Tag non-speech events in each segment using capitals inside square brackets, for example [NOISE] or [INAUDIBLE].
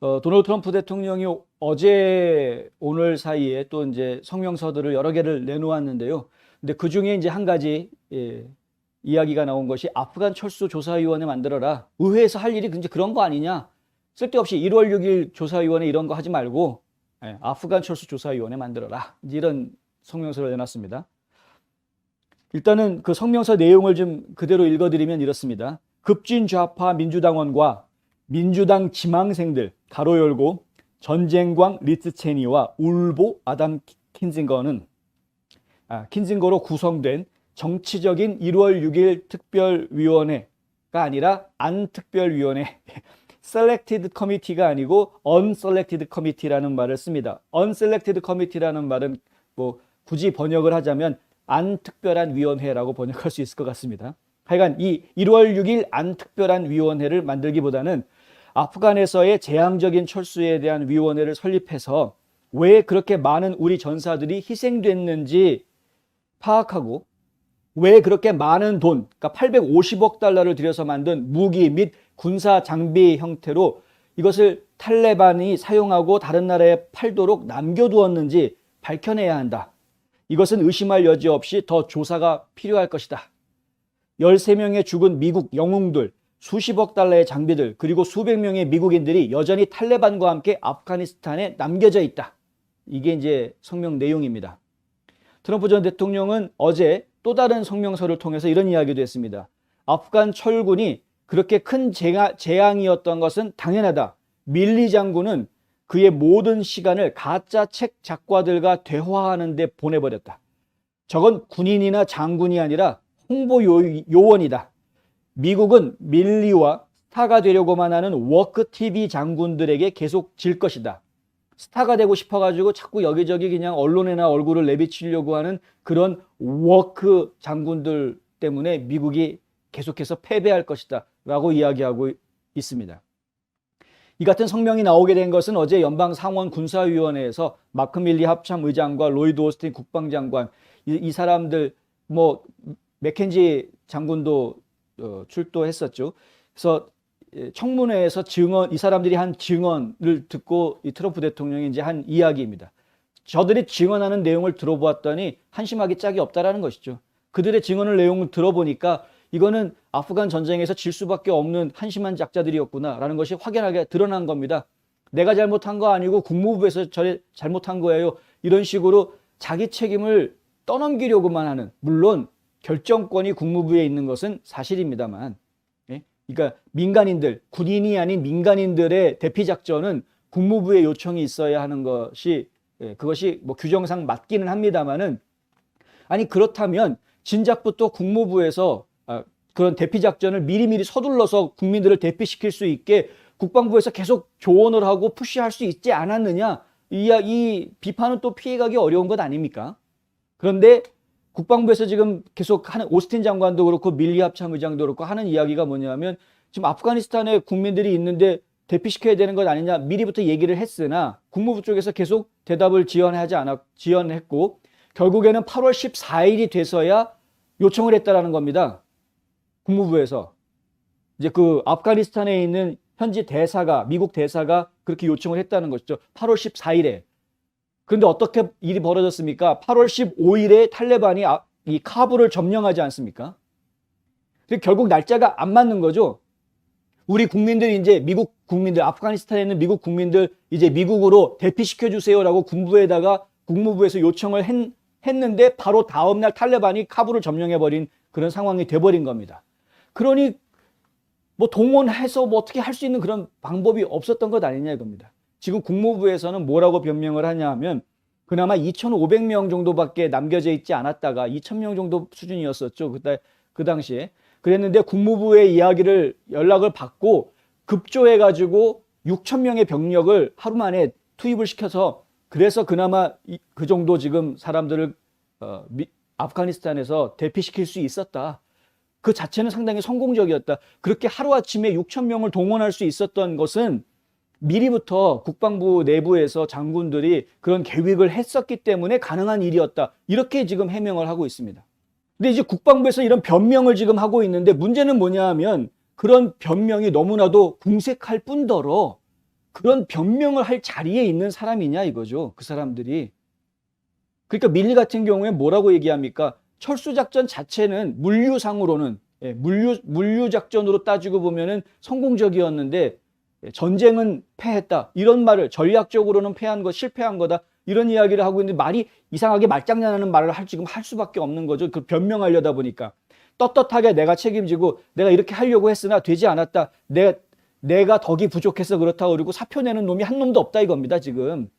어, 도널드 트럼프 대통령이 어제 오늘 사이에 또 이제 성명서들을 여러 개를 내놓았는데요. 근데 그 중에 이제 한 가지 예, 이야기가 나온 것이 아프간 철수 조사위원회 만들어라. 의회에서 할 일이 이제 그런 거 아니냐? 쓸데없이 1월 6일 조사위원회 이런 거 하지 말고 예, 아프간 철수 조사위원회 만들어라. 이런 성명서를 내놨습니다. 일단은 그 성명서 내용을 좀 그대로 읽어드리면 이렇습니다. 급진 좌파 민주당원과 민주당 지망생들 가로 열고 전쟁광 리트 체니와 울보 아담 킨징거는 아, 킨징거로 구성된 정치적인 1월 6일 특별위원회가 아니라 안 특별위원회 [LAUGHS] selected committee가 아니고 unselected committee라는 말을 씁니다. unselected committee라는 말은 뭐 굳이 번역을 하자면 안 특별한 위원회라고 번역할 수 있을 것 같습니다. 하여간 이 1월 6일 안 특별한 위원회를 만들기보다는 아프간에서의 재앙적인 철수에 대한 위원회를 설립해서 왜 그렇게 많은 우리 전사들이 희생됐는지 파악하고 왜 그렇게 많은 돈, 그러니까 850억 달러를 들여서 만든 무기 및 군사 장비 형태로 이것을 탈레반이 사용하고 다른 나라에 팔도록 남겨두었는지 밝혀내야 한다. 이것은 의심할 여지 없이 더 조사가 필요할 것이다. 13명의 죽은 미국 영웅들, 수십억 달러의 장비들, 그리고 수백 명의 미국인들이 여전히 탈레반과 함께 아프가니스탄에 남겨져 있다. 이게 이제 성명 내용입니다. 트럼프 전 대통령은 어제 또 다른 성명서를 통해서 이런 이야기도 했습니다. 아프간 철군이 그렇게 큰 재앙이었던 것은 당연하다. 밀리 장군은 그의 모든 시간을 가짜 책 작가들과 대화하는 데 보내버렸다. 저건 군인이나 장군이 아니라 홍보 요원이다. 미국은 밀리와 스타가 되려고만 하는 워크 TV 장군들에게 계속 질 것이다. 스타가 되고 싶어가지고 자꾸 여기저기 그냥 언론에나 얼굴을 내비치려고 하는 그런 워크 장군들 때문에 미국이 계속해서 패배할 것이다. 라고 이야기하고 있습니다. 이 같은 성명이 나오게 된 것은 어제 연방 상원 군사위원회에서 마크 밀리 합참 의장과 로이드 오스틴 국방장관 이, 이 사람들 뭐 맥켄지 장군도 어, 출도했었죠. 그래서 예, 청문회에서 증언 이 사람들이 한 증언을 듣고 이 트럼프 대통령이 이제 한 이야기입니다. 저들이 증언하는 내용을 들어보았더니 한심하기 짝이 없다라는 것이죠. 그들의 증언을 내용을 들어보니까 이거는 아프간 전쟁에서 질 수밖에 없는 한심한 작자들이었구나라는 것이 확연하게 드러난 겁니다. 내가 잘못한 거 아니고 국무부에서 저 잘못한 거예요. 이런 식으로 자기 책임을 떠넘기려고만 하는 물론 결정권이 국무부에 있는 것은 사실입니다만 예? 그러니까 민간인들 군인이 아닌 민간인들의 대피 작전은 국무부의 요청이 있어야 하는 것이 예, 그것이 뭐 규정상 맞기는 합니다만은 아니 그렇다면 진작부터 국무부에서 아, 그런 대피 작전을 미리미리 서둘러서 국민들을 대피시킬 수 있게 국방부에서 계속 조언을 하고 푸시할 수 있지 않았느냐 이, 이 비판은 또 피해가기 어려운 것 아닙니까? 그런데 국방부에서 지금 계속 하는 오스틴 장관도 그렇고 밀리 합참 의장도 그렇고 하는 이야기가 뭐냐면 지금 아프가니스탄에 국민들이 있는데 대피시켜야 되는 것 아니냐 미리부터 얘기를 했으나 국무부 쪽에서 계속 대답을 지연하지 않았 지연했고 결국에는 8월 14일이 돼서야 요청을 했다라는 겁니다. 국무부에서 이제 그 아프가니스탄에 있는 현지 대사가 미국 대사가 그렇게 요청을 했다는 것이죠. 8월 14일에. 그런데 어떻게 일이 벌어졌습니까? 8월 15일에 탈레반이 아, 이 카불을 점령하지 않습니까? 결국 날짜가 안 맞는 거죠. 우리 국민들이 이제 미국 국민들, 아프가니스탄에 있는 미국 국민들 이제 미국으로 대피시켜 주세요라고 군부에다가 국무부에서 요청을 했, 했는데 바로 다음 날 탈레반이 카불을 점령해 버린 그런 상황이 돼 버린 겁니다. 그러니 뭐 동원해서 뭐 어떻게 할 수 있는 그런 방법이 없었던 것 아니냐 이겁니다. 지금 국무부에서는 뭐라고 변명을 하냐 하면 그나마 2,500명 정도밖에 남겨져 있지 않았다가 2,000명 정도 수준이었었죠. 그때 그 당시에 그랬는데 국무부의 이야기를 연락을 받고 급조해 가지고 6천 명의 병력을 하루 만에 투입을 시켜서 그래서 그나마 그 정도 지금 사람들을 어, 미, 아프가니스탄에서 대피시킬 수 있었다. 그 자체는 상당히 성공적이었다. 그렇게 하루아침에 6천 명을 동원할 수 있었던 것은 미리부터 국방부 내부에서 장군들이 그런 계획을 했었기 때문에 가능한 일이었다. 이렇게 지금 해명을 하고 있습니다. 근데 이제 국방부에서 이런 변명을 지금 하고 있는데 문제는 뭐냐 하면 그런 변명이 너무나도 궁색할 뿐더러 그런 변명을 할 자리에 있는 사람이냐 이거죠. 그 사람들이. 그러니까 밀리 같은 경우에 뭐라고 얘기합니까? 철수 작전 자체는 물류상으로는 예, 물류 물류 작전으로 따지고 보면은 성공적이었는데 예, 전쟁은 패했다. 이런 말을 전략적으로는 패한 거 실패한 거다. 이런 이야기를 하고 있는데 말이 이상하게 말장난하는 말을 할 지금 할 수밖에 없는 거죠. 그 변명하려다 보니까 떳떳하게 내가 책임지고 내가 이렇게 하려고 했으나 되지 않았다. 내가 내가 덕이 부족해서 그렇다 그러고 사표 내는 놈이 한 놈도 없다 이겁니다, 지금.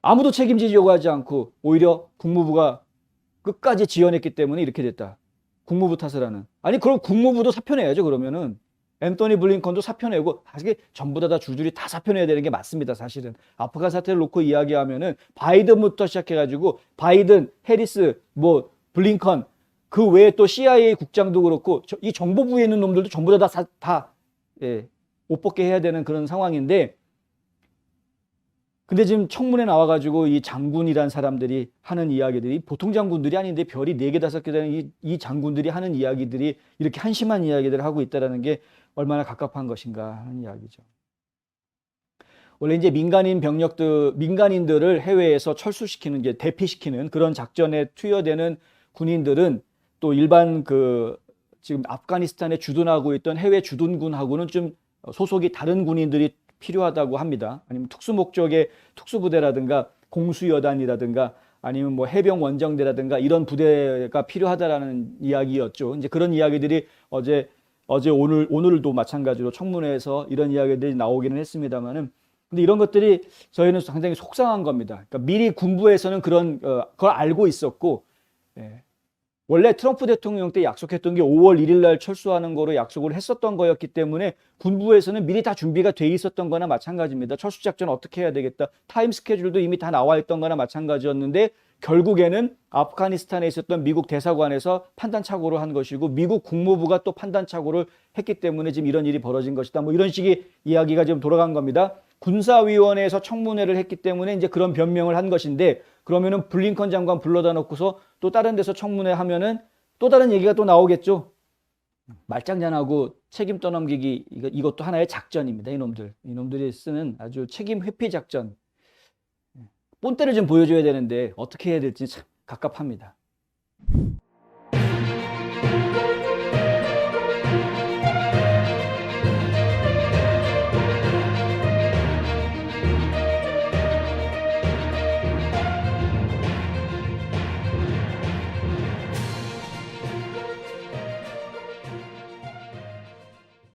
아무도 책임지려고 하지 않고 오히려 국무부가 끝까지 지원했기 때문에 이렇게 됐다. 국무부 탓을 하는. 아니, 그럼 국무부도 사표 내야죠, 그러면은. 앤토니 블링컨도 사표 내고, 사실 전부 다, 다 줄줄이 다 사표 내야 되는 게 맞습니다, 사실은. 아프간 사태를 놓고 이야기하면은 바이든부터 시작해가지고 바이든, 해리스, 뭐, 블링컨, 그 외에 또 CIA 국장도 그렇고, 저- 이 정보부에 있는 놈들도 전부 다, 다, 다 예, 옷 벗게 해야 되는 그런 상황인데, 근데 지금 청문회 나와가지고 이 장군이란 사람들이 하는 이야기들이 보통 장군들이 아닌데 별이 네개 다섯 개 되는 이, 이 장군들이 하는 이야기들이 이렇게 한심한 이야기들을 하고 있다라는 게 얼마나 갑갑한 것인가 하는 이야기죠. 원래 이제 민간인 병력들, 민간인들을 해외에서 철수시키는 게 대피시키는 그런 작전에 투여되는 군인들은 또 일반 그 지금 아프가니스탄에 주둔하고 있던 해외 주둔군하고는 좀 소속이 다른 군인들이 필요하다고 합니다. 아니면 특수 목적의 특수부대라든가 공수여단이라든가 아니면 뭐 해병 원정대라든가 이런 부대가 필요하다라는 이야기였죠. 이제 그런 이야기들이 어제 어제 오늘 오늘도 마찬가지로 청문회에서 이런 이야기들이 나오기는 했습니다만은 근데 이런 것들이 저희는 상당히 속상한 겁니다. 그러니까 미리 군부에서는 그런 어, 걸 알고 있었고 예. 원래 트럼프 대통령 때 약속했던 게 5월 1일 날 철수하는 거로 약속을 했었던 거였기 때문에 군부에서는 미리 다 준비가 돼 있었던 거나 마찬가지입니다. 철수 작전 어떻게 해야 되겠다. 타임 스케줄도 이미 다 나와 있던 거나 마찬가지였는데 결국에는 아프가니스탄에 있었던 미국 대사관에서 판단 착오를 한 것이고 미국 국무부가 또 판단 착오를 했기 때문에 지금 이런 일이 벌어진 것이다. 뭐 이런 식의 이야기가 지금 돌아간 겁니다. 군사위원회에서 청문회를 했기 때문에 이제 그런 변명을 한 것인데 그러면은 블링컨 장관 불러다 놓고서 또 다른 데서 청문회 하면은 또 다른 얘기가 또 나오겠죠. 말장난하고 책임 떠넘기기 이것도 하나의 작전입니다. 이놈들 이놈들이 쓰는 아주 책임 회피 작전. 본때를 좀 보여줘야 되는데 어떻게 해야 될지 참 갑갑합니다.